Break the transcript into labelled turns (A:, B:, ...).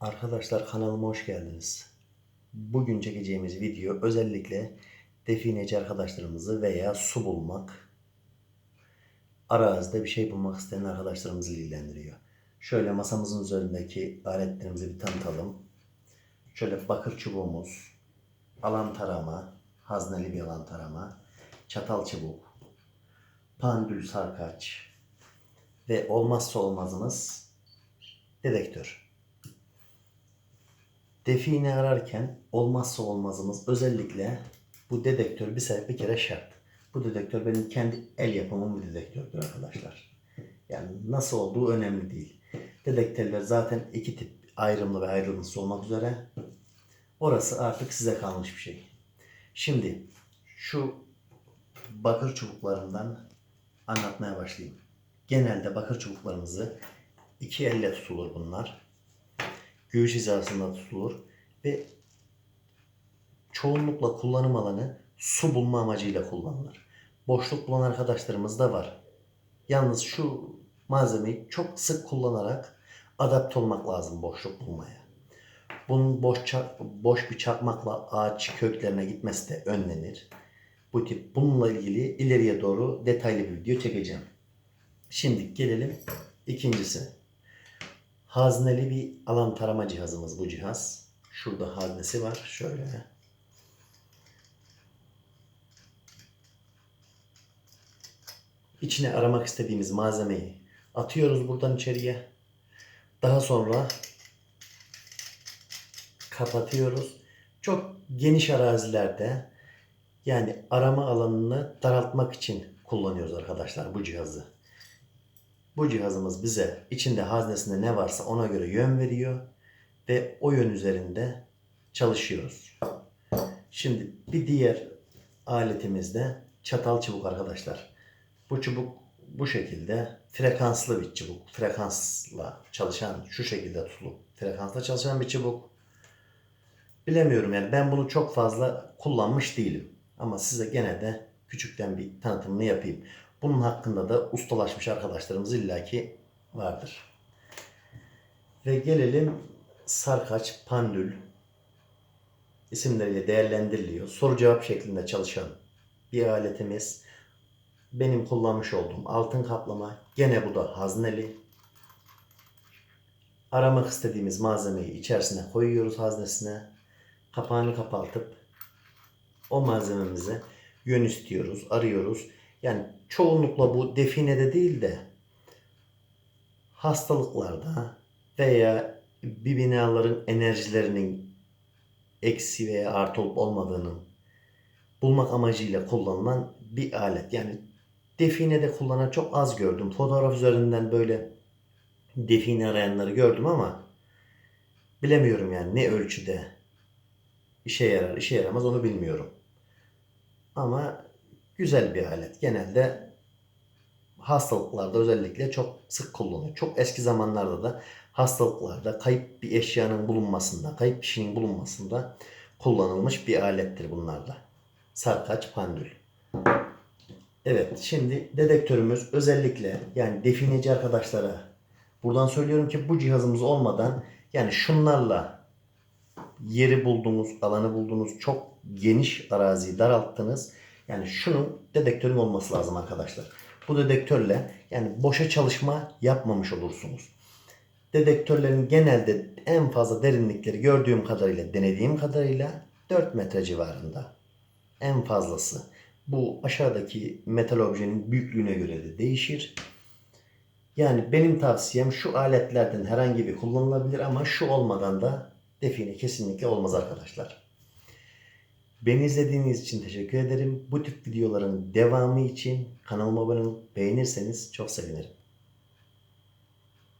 A: Arkadaşlar kanalıma hoş geldiniz. Bugün çekeceğimiz video özellikle defineci arkadaşlarımızı veya su bulmak, arazide bir şey bulmak isteyen arkadaşlarımızı ilgilendiriyor. Şöyle masamızın üzerindeki aletlerimizi bir tanıtalım. Şöyle bakır çubuğumuz, alan tarama, hazneli bir alan tarama, çatal çubuk, pandül sarkaç ve olmazsa olmazımız dedektör. Define ararken olmazsa olmazımız özellikle bu dedektör bir sefer bir kere şart. Bu dedektör benim kendi el yapımım bir dedektördür arkadaşlar. Yani nasıl olduğu önemli değil. Dedektörler zaten iki tip ayrımlı ve ayrımsız olmak üzere. Orası artık size kalmış bir şey. Şimdi şu bakır çubuklarından anlatmaya başlayayım. Genelde bakır çubuklarımızı iki elle tutulur bunlar göğüs hizasında tutulur ve çoğunlukla kullanım alanı su bulma amacıyla kullanılır. Boşluk bulan arkadaşlarımız da var. Yalnız şu malzemeyi çok sık kullanarak adapte olmak lazım boşluk bulmaya. Bunun boş, boş bir çakmakla ağaç köklerine gitmesi de önlenir. Bu tip bununla ilgili ileriye doğru detaylı bir video çekeceğim. Şimdi gelelim ikincisi. Hazneli bir alan tarama cihazımız bu cihaz. Şurada haznesi var. Şöyle. İçine aramak istediğimiz malzemeyi atıyoruz buradan içeriye. Daha sonra kapatıyoruz. Çok geniş arazilerde yani arama alanını daraltmak için kullanıyoruz arkadaşlar bu cihazı. Bu cihazımız bize içinde haznesinde ne varsa ona göre yön veriyor ve o yön üzerinde çalışıyoruz. Şimdi bir diğer aletimiz de çatal çubuk arkadaşlar. Bu çubuk bu şekilde frekanslı bir çubuk. Frekansla çalışan şu şekilde tutulup frekansla çalışan bir çubuk. Bilemiyorum yani ben bunu çok fazla kullanmış değilim. Ama size gene de küçükten bir tanıtımını yapayım. Bunun hakkında da ustalaşmış arkadaşlarımız illaki vardır. Ve gelelim sarkaç, pandül isimleriyle değerlendiriliyor. Soru cevap şeklinde çalışan bir aletimiz. Benim kullanmış olduğum altın kaplama. Gene bu da hazneli. Aramak istediğimiz malzemeyi içerisine koyuyoruz haznesine. Kapağını kapatıp o malzememize yön istiyoruz, arıyoruz. Yani çoğunlukla bu definede değil de hastalıklarda veya bir binaların enerjilerinin eksi veya artı olup olmadığını bulmak amacıyla kullanılan bir alet. Yani definede kullanan çok az gördüm. Fotoğraf üzerinden böyle define arayanları gördüm ama bilemiyorum yani ne ölçüde işe yarar, işe yaramaz onu bilmiyorum. Ama güzel bir alet. Genelde hastalıklarda özellikle çok sık kullanılıyor. Çok eski zamanlarda da hastalıklarda kayıp bir eşyanın bulunmasında, kayıp kişinin bulunmasında kullanılmış bir alettir bunlar da. Sarkaç pandül. Evet şimdi dedektörümüz özellikle yani defineci arkadaşlara buradan söylüyorum ki bu cihazımız olmadan yani şunlarla yeri buldunuz, alanı buldunuz, çok geniş araziyi daralttınız. Yani şunun dedektörün olması lazım arkadaşlar. Bu dedektörle yani boşa çalışma yapmamış olursunuz. Dedektörlerin genelde en fazla derinlikleri gördüğüm kadarıyla, denediğim kadarıyla 4 metre civarında. En fazlası. Bu aşağıdaki metal objenin büyüklüğüne göre de değişir. Yani benim tavsiyem şu aletlerden herhangi bir kullanılabilir ama şu olmadan da define kesinlikle olmaz arkadaşlar. Beni izlediğiniz için teşekkür ederim. Bu tip videoların devamı için kanalıma abone olup beğenirseniz çok sevinirim.